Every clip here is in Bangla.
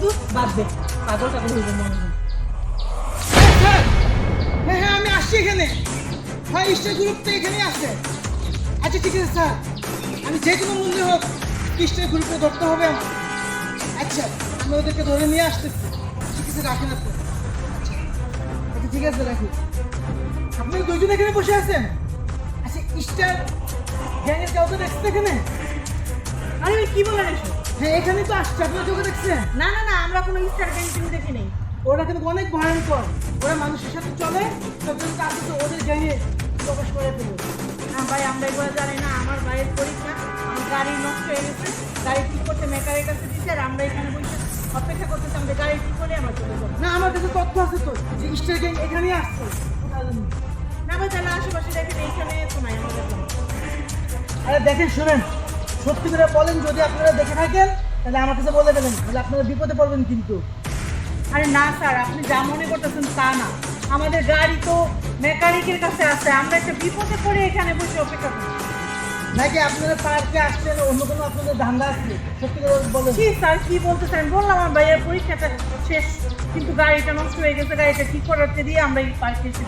দুধ বাদ দে, পাগল টাগল হ্যাঁ হ্যাঁ আমি আসছি এখানে। ভাই ইস্টার গ্রুপ তো এখানেই আছে। আচ্ছা ঠিক আছে, স্যার। আমি যে কোনো মূল্যে হোক ইস্টার গুরুত্ব ধরতে হবে আমার। আচ্ছা আমি ওদেরকে ধরে নিয়ে আসতে ঠিক আছে, রাখেন আপনি। আচ্ছা, আচ্ছা ঠিক আছে, রাখি। আপনি দুজন এখানে বসে আছেন? আচ্ছা ইস্টার গ্যাংয়ের কাউকে দেখছেন এখানে? আরে কি বলেন হ্যাঁ এখানে তো আসছে আপনার চোখে দেখছেন? না না না আমরা কোনো স্টার পেন্টিং দেখি নেই। ওরা কিন্তু অনেক ভয়ঙ্কর। ওরা মানুষের সাথে চলে তখন তাকে তো ওদের গ্যাংয়ে প্রবেশ করে ফেলে। না ভাই আমরা এগুলো জানি না আমার ভাইয়ের পরীক্ষা আমার গাড়ি নষ্ট হয়ে গেছে গাড়ি ঠিক করতে মেকারের কাছে দিচ্ছে আর আমরা এখানে বসে অপেক্ষা করতেছি আমাদের গাড়ি ঠিক করে আমরা চলে যাব। না আমার কাছে তথ্য আছে তো যে স্টার গ্যাং এখানেই আসছে। না ভাই তাহলে আশেপাশে দেখেন এইখানে তো নাই আমাদের। আরে দেখেন শুনেন। সত্যি করে বলেন যদি আপনারা দেখে থাকেন তাহলে আমার কাছে বলে দেবেন তাহলে আপনারা বিপদে পড়বেন কিন্তু। আরে না স্যার আপনি যা মনে করতেছেন তা না। আমাদের গাড়ি তো মেকানিকের কাছে আছে আমরা একটা বিপদে পড়ে এখানে বসে অপেক্ষা করছি। নাকি আপনারা পার্কে আসছেন অন্য কোনো আপনাদের ধান্দা আছে? সত্যি করে বলেন। জি স্যার কি বলতেছেন বললাম আমার ভাইয়ের পরীক্ষাটা শেষ কিন্তু গাড়িটা নষ্ট হয়ে গেছে গাড়িটা ঠিক করাতে দিয়ে আমরা এই পার্কে এসে।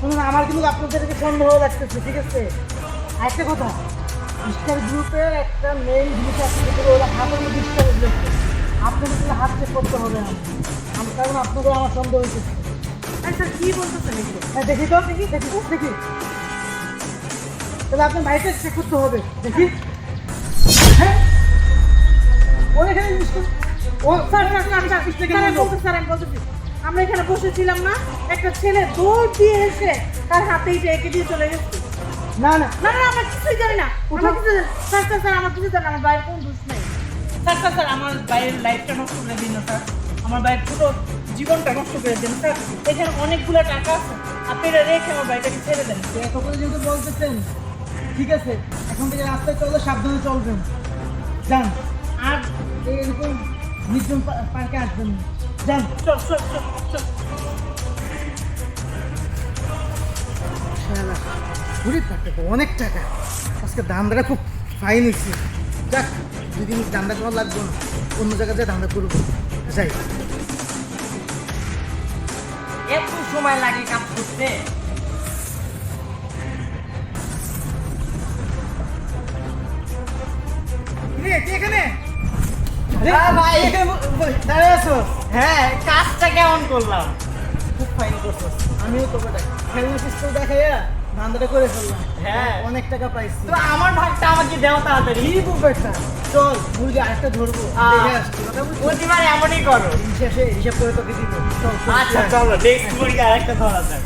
শুনুন আমার কিন্তু আপনাদেরকে সন্দেহ লাগতেছে ঠিক আছে? আরেকটা কথা গ্রুপের একটা মেইন জিনিস আপনাদের ওরা হাতের আপনাদের কিন্তু হাত চেক করতে হবে আমার আম- কারণ আপনাদের আমার সন্দেহ হয়েছে। স্যার কি বলতেছেন হ্যাঁ দেখি তো দেখি দেখি দেখি। তাহলে আপনার ভাইকে চেক করতে হবে দেখি। হ্যাঁ। ওর এখানে ও স্যার স্যার স্যার আমি গ্রুপ। বলতে- স্যার আমি বলতেছি আমরা এখানে বসেছিলাম না একটা ছেলে দৌড় দিয়ে এসে তার হাতেই এটা এঁকে দিয়ে চলে গেছে। না না না না আমরা কিছুই জানি না। আমরা কিছু স্যার স্যার স্যার আমার কিছু জানি আমার ভাইয়ের কোন দোষ নেই। স্যার স্যার স্যার আমার ভাইয়ের লাইফটা নষ্ট করে দিন স্যার। আমার ভাইয়ের পুরো জীবনটা নষ্ট করে দিন স্যার। এখানে অনেকগুলো টাকা আছে। আপনি রেখে আমার ভাইটাকে ছেড়ে দেন। তো এত করে যেহেতু বলতেছেন ঠিক আছে এখন থেকে রাস্তায় চললে সাবধানে চলবেন। যান। আর এরকম নির্জন পার্কে আসবেন না। যান। চল চল চল চল। শালা ঘুরে অনেক টাকা। আজকে দামটা খুব ফাইন হয়েছে। যাক দুদিন দামটা করা লাগবে না। অন্য জায়গায় যেয়ে দামটা করব। যাই। এত সময় লাগে কাজ করতে। রে তুই এখানে? হ্যাঁ, দাঁড়িয়ে আছো? হ্যাঁ কাজটা কেমন করলাম? খুব ফাইন করছ। আমিও তোকে দেখ খেলনা পিস্তল দেখাইয়া ধান্দাটা করে ফেললাম। হ্যাঁ। অনেক টাকা পাইছি। তো আমার ভাগটা আমাকে দেও তাড়াতাড়ি। কি বুঝবে চল মুরগি আরেকটা ধরবো। দেখে আসছি। প্রতিবার এমনই করো। হিসাবে হিসাব করে তোকে দিব। চল আচ্ছা চল। চলো নেক্সট মুরগি আরেকটা ধরা যাক।